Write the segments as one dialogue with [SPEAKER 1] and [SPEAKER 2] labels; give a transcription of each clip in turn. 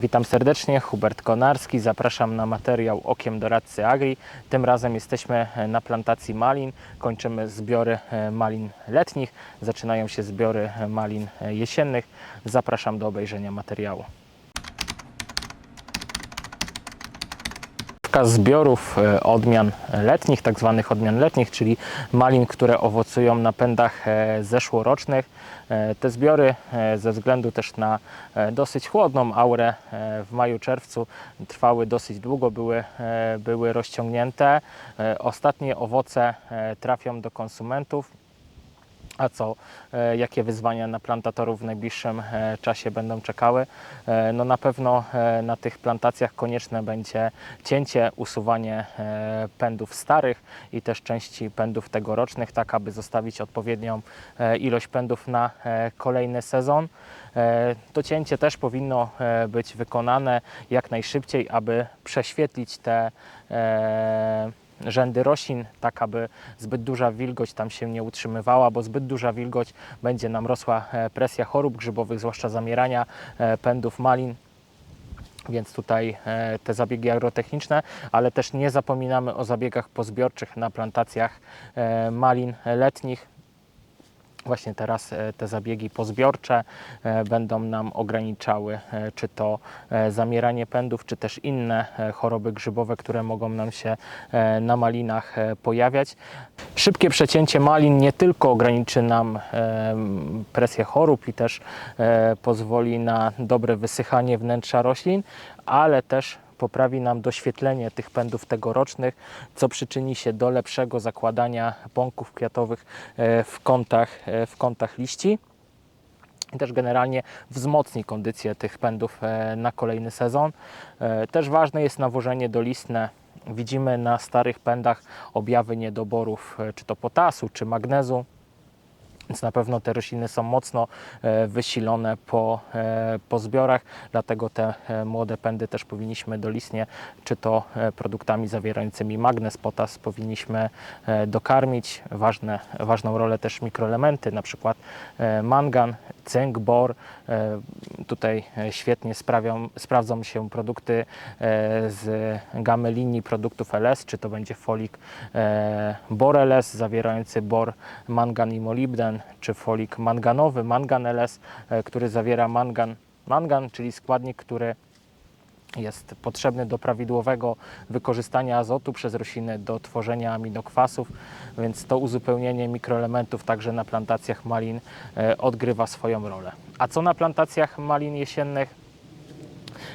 [SPEAKER 1] Witam serdecznie, Hubert Konarski. Zapraszam na materiał Okiem doradcy Agri. Tym razem jesteśmy na plantacji malin. Kończymy zbiory e, malin letnich. Zaczynają się zbiory e, malin e, jesiennych. Zapraszam do obejrzenia materiału. Kilka zbiorów e, odmian letnich, tak zwanych odmian letnich, czyli malin, które owocują na pędach e, zeszłorocznych. E, Te zbiory ze względu też na dosyć chłodną aurę w maju, czerwcu trwały dosyć długo, były, były rozciągnięte. Ostatnie owoce trafią do konsumentów. A co, e, jakie wyzwania na plantatorów w najbliższym e, czasie będą czekały? E, No na pewno na tych plantacjach konieczne będzie cięcie, usuwanie pędów starych i też części pędów tegorocznych, tak aby zostawić odpowiednią ilość pędów na kolejny sezon. To cięcie też powinno być wykonane jak najszybciej, aby prześwietlić te rzędy roślin, tak aby zbyt duża wilgoć tam się nie utrzymywała, bo zbyt duża wilgoć będzie nam rosła e, presja chorób grzybowych, zwłaszcza zamierania e, pędów malin. Więc tutaj e, te zabiegi agrotechniczne, ale też nie zapominamy o zabiegach pozbiorczych na plantacjach malin letnich. Właśnie teraz e, te zabiegi pozbiorcze e, będą nam ograniczały e, czy to zamieranie pędów, czy też inne choroby grzybowe, które mogą nam się na malinach pojawiać. Szybkie przecięcie malin nie tylko ograniczy nam presję chorób i też pozwoli na dobre wysychanie wnętrza roślin, ale też poprawi nam doświetlenie tych pędów tegorocznych, co przyczyni się do lepszego zakładania pąków kwiatowych e, w kątach, e, w kątach liści. Też generalnie wzmocni kondycję tych pędów e, na kolejny sezon. Też ważne jest nawożenie dolistne. Widzimy na starych pędach objawy niedoborów, czy to potasu, czy magnezu. Więc na pewno te rośliny są mocno e, wysilone po, e, po zbiorach, dlatego te e, młode pędy też powinniśmy dolistnie, czy to produktami zawierającymi magnez, potas powinniśmy dokarmić. Ważne, ważną rolę też mikroelementy, na przykład mangan, cynk, bor. Tutaj świetnie sprawią, sprawdzą się produkty z gamy linii produktów LS, czy to będzie folik bor LS zawierający bor, mangan i molibden, czy folik manganowy, mangan LS, e, który zawiera mangan, mangan, czyli składnik, który jest potrzebny do prawidłowego wykorzystania azotu przez rośliny do tworzenia aminokwasów, więc to uzupełnienie mikroelementów także na plantacjach malin e, odgrywa swoją rolę. A co na plantacjach malin jesiennych?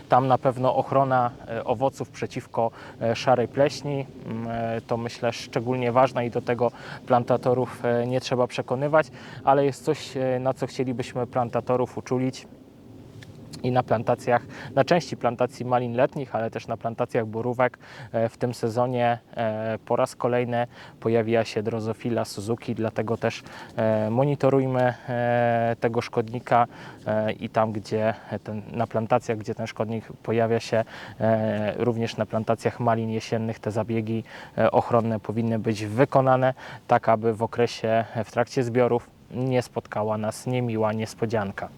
[SPEAKER 1] Tam na pewno ochrona e, owoców przeciwko e, szarej pleśni. Mm, e, to myślę szczególnie ważna i do tego plantatorów nie trzeba przekonywać, ale jest coś, na co chcielibyśmy plantatorów uczulić i na plantacjach, na części plantacji malin letnich, ale też na plantacjach borówek e, w tym sezonie e, po raz kolejny pojawiła się drozofila Suzuki, dlatego też e, monitorujmy tego szkodnika i tam, gdzie ten, na plantacjach, gdzie ten szkodnik pojawia się, również na plantacjach malin jesiennych te zabiegi ochronne powinny być wykonane, tak aby w okresie, w trakcie zbiorów nie spotkała nas niemiła niespodzianka.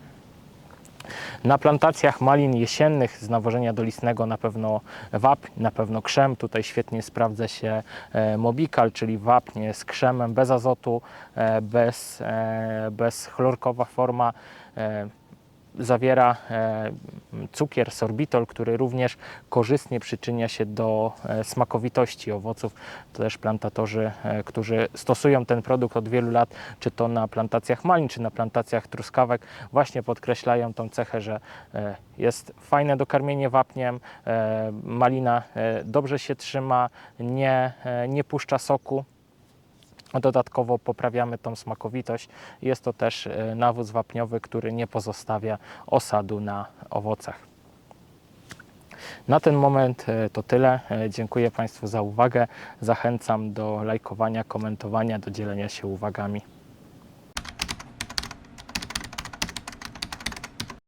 [SPEAKER 1] Na plantacjach malin jesiennych z nawożenia dolistnego na pewno wapń, na pewno krzem. Tutaj świetnie sprawdza się e, mobikal, czyli wapń z krzemem bez azotu, e, bez, e, bez chlorkowa forma. Zawiera cukier, sorbitol, który również korzystnie przyczynia się do e, smakowitości owoców. To też plantatorzy, e, którzy stosują ten produkt od wielu lat, czy to na plantacjach malin, czy na plantacjach truskawek, właśnie podkreślają tą cechę, że e, jest fajne dokarmienie wapniem, malina dobrze się trzyma, nie, nie puszcza soku. Dodatkowo poprawiamy tą smakowitość. Jest to też e, nawóz wapniowy, który nie pozostawia osadu na owocach. Na ten moment e, to tyle. E, Dziękuję Państwu za uwagę. Zachęcam do lajkowania, komentowania, do dzielenia się uwagami.